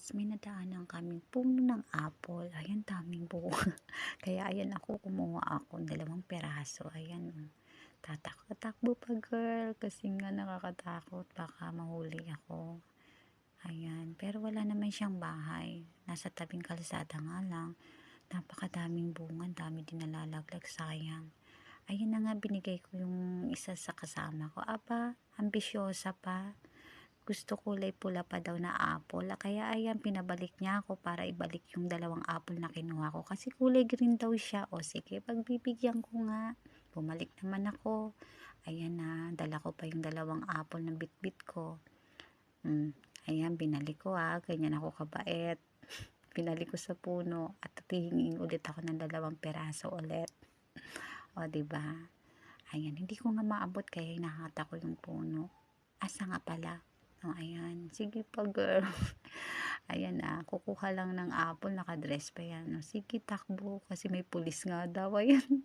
Tapos may nadaanan kaming puno ng apple. Ayan, daming bunga. Kaya ayan ako, kumuha ako ng dalawang peraso. Ayan, oh. tatakbo pa girl kasi nga nakakatakot. Baka mahuli ako. Ayan, pero wala naman siyang bahay. Nasa tabing kalsada nga lang. Napakadaming bunga, dami din nalalaglag, sayang. Ayun na nga, binigay ko yung isa sa kasama ko. Aba, ambisyosa pa. Gusto kulay pula pa daw na apple. Kaya ayan, pinabalik niya ako para ibalik yung dalawang apple na kinuha ko. Kasi kulay green daw siya. O sige, pagbibigyan ko nga. Bumalik naman ako. Ayan na, dala ko pa yung dalawang apple na bitbit ko. Hmm, ayan, binalik ko ah. Ganyan ako kabait. Pinalik ko sa puno at hihingin ulit ako ng dalawang peraso ulit. O, ba? Ayan, hindi ko nga maabot kaya hinahata ko yung puno. Asa nga pala? O, ayan. Sige pa, girl. ayan na, kukuha lang ng apple, nakadress pa yan. O, sige, takbo, kasi may pulis nga daw. Ayan.